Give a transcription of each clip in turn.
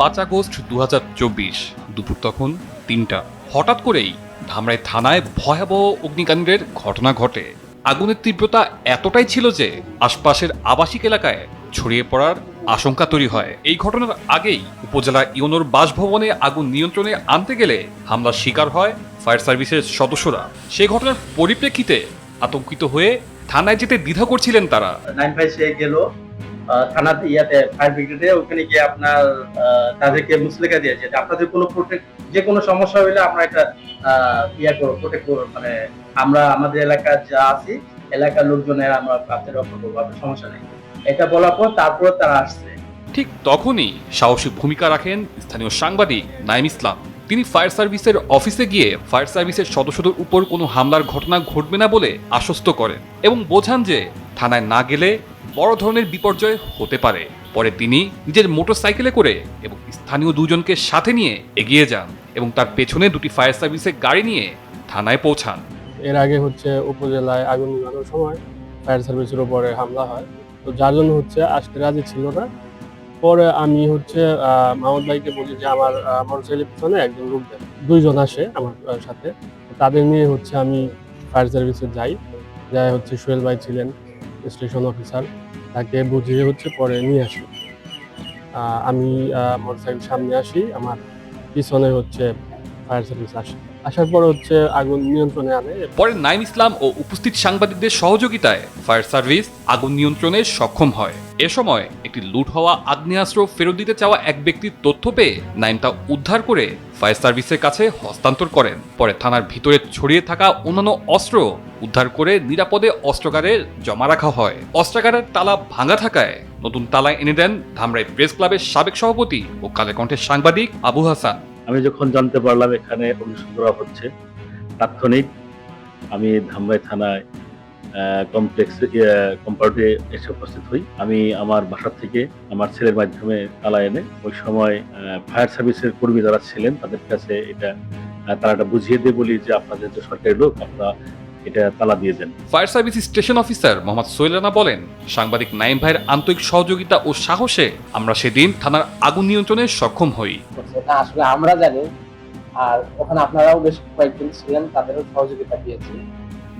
পাঁচ আগস্ট দু হাজার চব্বিশ, দুপুর তখন তিনটা। হঠাৎ করেই ধামরাই থানায় ভয়াবহ অগ্নিকাণ্ডের ঘটনা ঘটে। আগুনের তীব্রতা এতটাই ছিল যে আশপাশের আবাসিক এলাকায় ছড়িয়ে পড়ার আশঙ্কা তৈরি হয়। এই ঘটনার আগেই উপজেলা ইউনোর বাসভবনে আগুন নিয়ন্ত্রণে আনতে গেলে হামলার শিকার হয় ফায়ার সার্ভিসের সদস্যরা। সেই ঘটনার পরিপ্রেক্ষিতে আতঙ্কিত হয়ে থানায় যেতে দ্বিধা করছিলেন তারা। নাইন ফাইভ গেল থানা ইয়াতে ফায়ার ব্রিগেডে ওখানে গিয়ে আপনার তাদেরকে মুসলেখা দিয়েছে যে আপনাদের কোনো প্রোটেক্ট যে কোনো সমস্যা হলে আমরা এটা ইয়া করো প্রোটেক্ট করো মানে আমরা আমাদের এলাকার যা আছি, এলাকার লোকজনের আমরা আপনাদের রক্ষা করব, আপনার সমস্যা নেই। এটা বলার পর তারপর তারা আসছে। ঠিক তখনই সাহসী ভূমিকা রাখেন স্থানীয় সাংবাদিক নাইম ইসলাম। তিনি ফায়ার সার্ভিসের অফিসে গিয়ে ফায়ার সার্ভিসের সদস্যদের উপর কোনো হামলার ঘটনা ঘটবে না বলে আশ্বস্ত করেন এবং বোঝান যে থানায় না গেলে বড় ধরনের বিপর্যয় হতে পারে। পরে তিনি নিজের মোটরসাইকেলে করে এবং স্থানীয় দুজনকে সাথে নিয়ে এগিয়ে যান এবং তার পেছনে দুটি ফায়ার সার্ভিসের গাড়ি নিয়ে থানায় পৌঁছান। এর আগে হচ্ছে উপজেলায় আগুন লাগানোর সময় ফায়ার সার্ভিসের উপরে হামলা হয়। তো যার জন্য হচ্ছে আসতে রাজি ছিল না। পরে আমি হচ্ছে মাহমুদ ভাইকে বলি যে আমার মোটরসাইকেলের পিছনে একজন লোক দুইজন আসে আমার সাথে। তাদের নিয়ে হচ্ছে আমি ফায়ার সার্ভিসে যাই। যাই হচ্ছে সোহেল ভাই ছিলেন। স্টেশন অফিসার, তাকে বুঝিয়ে হচ্ছে পরে নিয়ে আসি। আমি মোটরসাইকেল সামনে আসি, আমার পিছনে হচ্ছে ফায়ার সার্ভিস আসে, আসার পর হচ্ছে আগুন নিয়ন্ত্রণে আনে। পরে নাইম ইসলাম ও উপস্থিত সাংবাদিকদের সহযোগিতায় ফায়ার সার্ভিস আগুন নিয়ন্ত্রণে সক্ষম হয়। এ সময় একটি লুট হওয়া আগ্নেয়াস্ত্র ফেরত দিতে চাওয়া এক ব্যক্তির তথ্য পেয়ে নাইম তা উদ্ধার করে ফায়ার সার্ভিসের কাছে হস্তান্তর করেন। পরে থানার ভিতরে ছড়িয়ে থাকা অন্যান্য অস্ত্র উদ্ধার করে নিরাপদে অস্ত্রাগারে জমা রাখা হয়। অস্ত্রাগারের তালা ভাঙা থাকায় নতুন তালা এনে দেন ধামরাই প্রেস ক্লাবের সাবেক সভাপতি ও কালেকণ্ঠের সাংবাদিক আবু হাসান। আমি যখন জানতে পারলাম এখানে অগ্নিসংগ্রহ হচ্ছে তাৎক্ষণিক আমি ধামরাই থানায় কমপ্লেক্স কম্পাউন্ডে এসে উপস্থিত হই। আমি আমার বাসা থেকে আমার ছেলের মাধ্যমে তালা এনে ওই সময় ফায়ার সার্ভিসের কর্মী যারা ছিলেন তাদের কাছে এটা আহ, তালাটা বুঝিয়ে দিয়ে বলি যে আপনাদের যে সরকারি লোক আপনারা এটা তালা দিয়ে দেন। Fire service station officer Mohammad Sohel Rana বলেন সাংবাদিক নাইম ভাইয়ের আন্তরিক সহযোগিতা ও সাহসে আমরা সেদিন থানার আগুন নিয়ন্ত্রণে সক্ষম হই। সেটা আসলে আমরা জানি। আর ওখানে আপনারাও বেশ কয়েকজন ছিলেন তাদেরও সহযোগিতা পেয়েছি।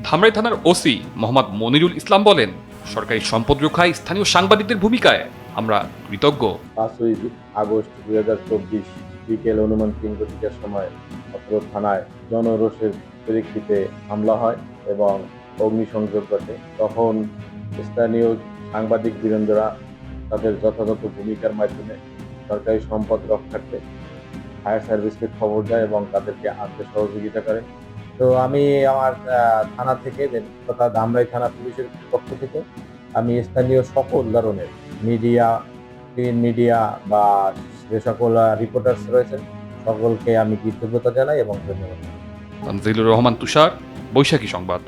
ধামরাই থানার ওসি মোহাম্মদ মনিরুল ইসলাম বলেন সরকারি সম্পদ রক্ষায় স্থানীয় সাংবাদিকদের ভূমিকায় আমরা কৃতজ্ঞ। পাঁচই আগস্ট দুই হাজার চব্বিশ বিকেল অনুমান তিন ঘটিকার সময় অত্র থানায় জনরোষের পরিপ্রেক্ষিতে হামলা হয় এবং অগ্নিসংযোগ ঘটে। তখন স্থানীয় সাংবাদিক বীরেন্দ্ররা তাদের যথাযথ ভূমিকার মাধ্যমে সরকারি সম্পদ রক্ষার্থে ফায়ার সার্ভিসকে খবর দেয় এবং তাদেরকে আনতে সহযোগিতা করে। তো আমি আমার থানা থেকে তথা ধামরাই থানা পুলিশের পক্ষ থেকে আমি স্থানীয় সকল ধরনের মিডিয়া প্রিন্ট মিডিয়া বা যে সকল রিপোর্টার্স রয়েছেন, সকলকে আমি কৃতজ্ঞতা জানাই এবং ধন্যবাদ। তানজিলুর রহমান তুষার, বৈশাখী সংবাদ।